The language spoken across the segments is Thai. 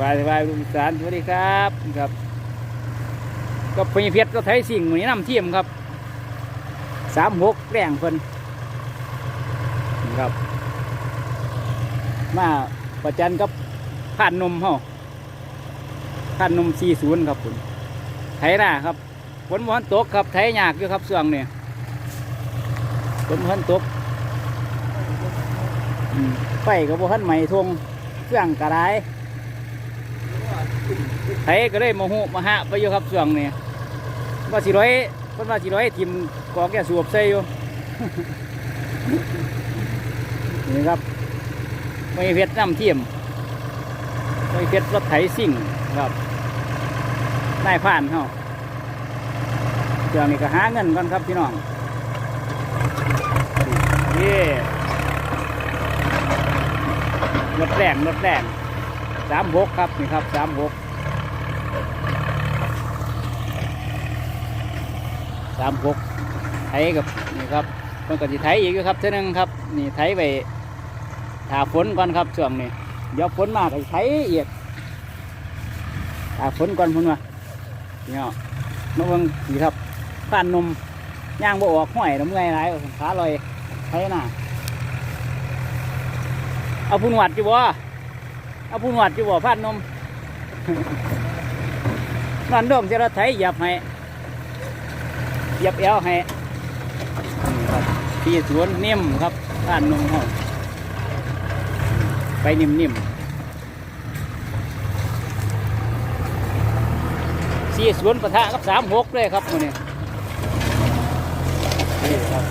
วายวายลุงสารสวัสดีครับครับ ก็พญเพชรก็ไทยสิ่งหมือนี้นำเทียมครับสามหกแรงเพิ่นครับ มาประจันกับผ่านนมเฮาผ่านนมสี่ศูนย์ครับคุณไทยหน้าครับฝนมันตกครับไทยยากอยู่ครับส่วงเนี้ฝนมันตกไฟก็บ่ทันไหม้ทงเครื่องกระได ไทยก็เลยโมโหมาหะไปอยู่ครับส่วงนี้ว่าสิร้อยคนว่าสิร้อยทิมกอแก่สวบใส่อยู่นี่ครับไม่เพชรน้ำเทียมไม่เพชรรถไถสิ่งครับนายผ่านเขาเดี๋ยวนี้ก็หาเงินก่อนครับพี่น้องนี่รถแรงรถแรง สามหกครับนี่ครับสามหกสามหกไถกับนี่ครับมันก็จะไถอีกครับเท่านึงครับนี่ไถไปถาฝนก่อนครับช่วงนี้เดี๋ยวฝนมาก็ใช้อีกถาฝนก่อนพุ่นว่าเนี่ยมาเบิ่งนี่ครับผ่านนมย่างบ่ออกห้อยน้ำเงยไรขาลอยใช้หน้าเอาพุ่นหวัดจีบ่ เอาพุ่นหวดจีบ่ผ่านนมนั่นดองจะระไถเหยียบให้หยียบเอวให้นี่สวนนิ่มครับผ่านนมห้องไปนิ่มๆสี่สวนปะทะกับสามหกเลยครับมันนี่นี่ครับ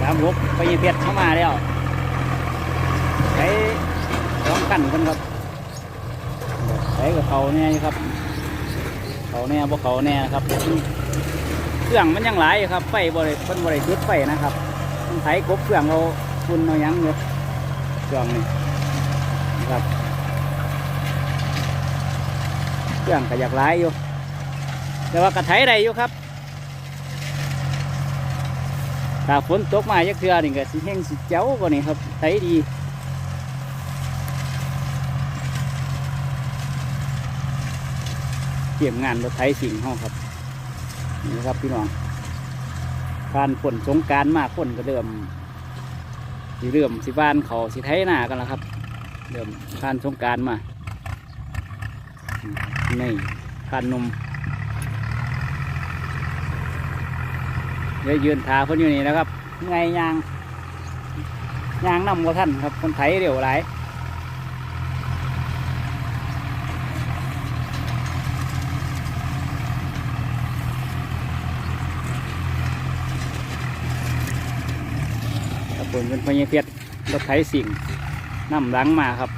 สามหกไป ยีเพชรเข้ามาแล้วใช้สองกันกันครับใช้กับเขาเนี่ยครับเขาแน่บ่เขาแน่นะครับเครื่องมันยังหลายครับไฟบริเพิ่นบริจุดไฟนะครับมันไถกบเครื่องเอาฝุ่นเอายังอยู่เครื่องนี่นครับเครื่องก็อยากหลายอยู่แต่ว่ากระไถได้อยู่ครับ ถ้าฝนตกมาจักเทื่อนี่ก็สิแห้งสิเจ้ากว่านี่ครับไถดีเกี่ยมงานรถไถสิ่งห้องครับนี่ครับพี่น้องการฝนสงการมากฝนก็เริ่มสิเริ่มสิบ้านเขาสิไถหน้ากันแล้วครับเริ่มการสงการมานี่การนม เดี๋ยวยืนทาเพิ่นอยู่นี่นะครับไงยางยางนำกว่าท่านครับคนไถเร็วหลายครับผมเป็นพญเพชรรถไถสิ่งนำหลังมาครับ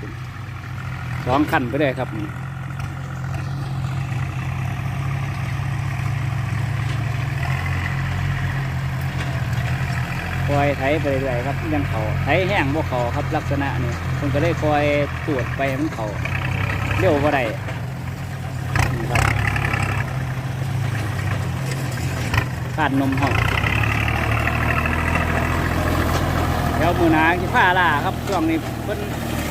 สองคันไปเลยครับ คอยไถไปเรื่อยๆครับยังเขาไถแห้งบ่เขาครับลักษณะนี้ผมก็ได้คอยตรวจไปมันเขาเร็วบ่ได้นี่ครับคาดนมห้องเดี๋ยวมือนาที่ผ้าล่าครับช่วงนี้เพิ่น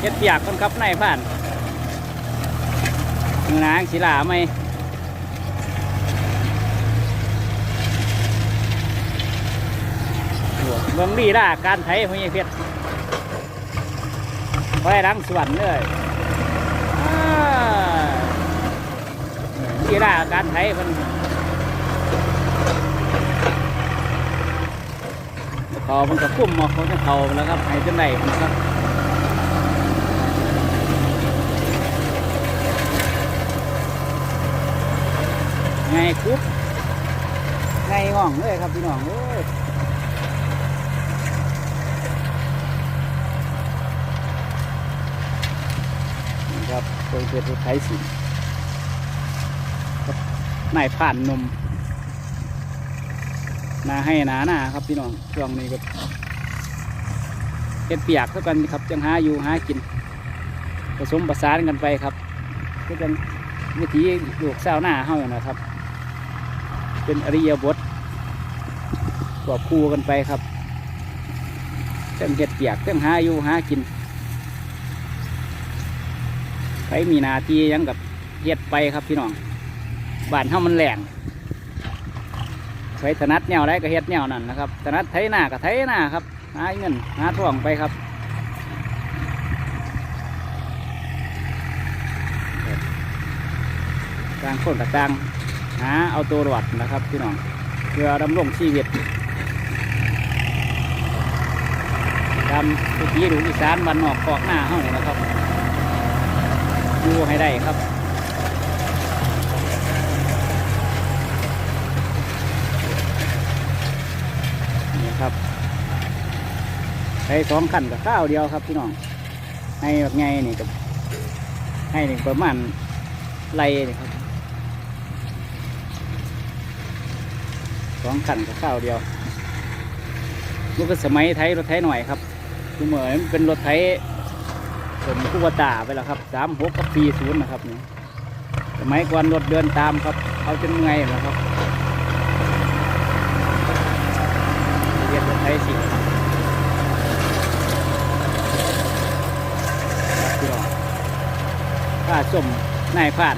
เฮ็ดเปียกคนครับในผ่านมือนาสีลาไหม เมืองลีล่าการไถพญเพชรไว้รังสวนเลยลีล่าการไถเพิ่นเขามันก็คุ้มมาเขาจะเขาแล้วครับให้จนไหนครับไงคุบไงห้องเลยครับพี่น้องเอ้ยนี่ ครับโดยเกิดรถไถสิครับนายผ่านนมหนาให้หนาหนาครับพี่น้องช่วงนี้ก็เป็นเปียกเท่ากันครับจังหาอยู่หากิน ผสมประสานกันไปครับ ก็จังวิถีลูกสาวหน้าเฮาอย่างนะครับ เป็นอริยบทควบคู่กันไปครับเครื่องเห็ดเปียกเครื่องหาอยู่หากิน ไปมีนาทียังกับเฮ็ดไปครับพี่น้องบ้านเฮามันแหลงไปถนัดแนวได้ก็เฮ็ดแนวนั่นนะครับถนัดไถหน้าก็ไถหน้าครับหาเงินหาทองไปครับต่างคนกับต่างหาเอาตัวรอดนะครับพี่น้องเพื่อดำรงชีวิตตามทุกทีดูอีสานบ้านนอกคอกหน้าเฮานี่นะครับ อยู่ให้ได้ครับนี่ครับใช้สองขันกับข้าวเดียวครับพี่น้องให้แบบไงนี่กับให้นี่ประมาณไรนี่ครับสองขันกับข้าวเดียวลูกก็สมัยไทยรถไทยหน่อยครับดูเหมือนเป็นรถไทย ผมคู่วตาไปแล้วครับสามหกกับปีศูนย์นะครับนี่สมัยก่อนรถเดินตามครับ เอาจนเมื่อยแล้วครับเรียนรถไทยสิพี่น้องถ้าส้มนายผ่าน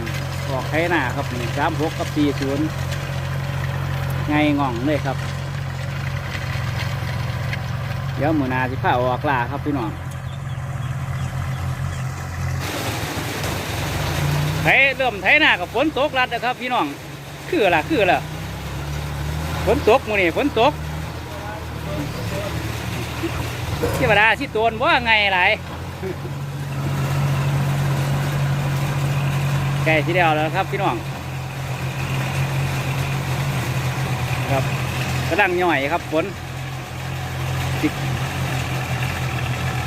ออกไทยหน้าครับนี่สามหกกับปีศูนย์ไงง่องเลยครับ เดี๋ยวมือนาสิผ้าออกลาครับพี่น้อง ไถเริ่มไถหน้ากับฝนตกรัดนะครับ พี่น้องคือล่ะคือล่ะฝนตกมือนี่ฝนตกเทวดาสิโตนว่าไงไรไก่ทีเดียวแล้วครับพี่น้องครับกระดังย่อยครับฝน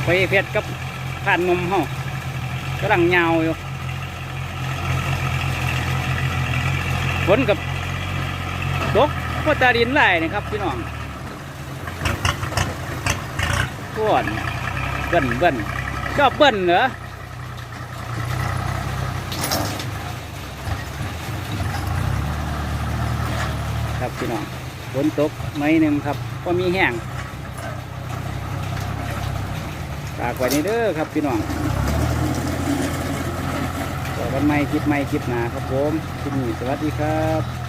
ไปเพชรกับผ่านนมเฮากระดังยาวอยู่ นกับตกก็ตาดินไหลนี่ครับพี่น้องก้อนเบิ้นเบิ้นชอบเบิ้นเหรอครับพี่น้องฝนตกไม่หนึ่งครับ ก็มีแห้งฝากไว้นี่เด้อครับพี่น้อง วันใหม่คลิปใหม่คลิปหนาครับผมคลิปนี้สวัสดีครับ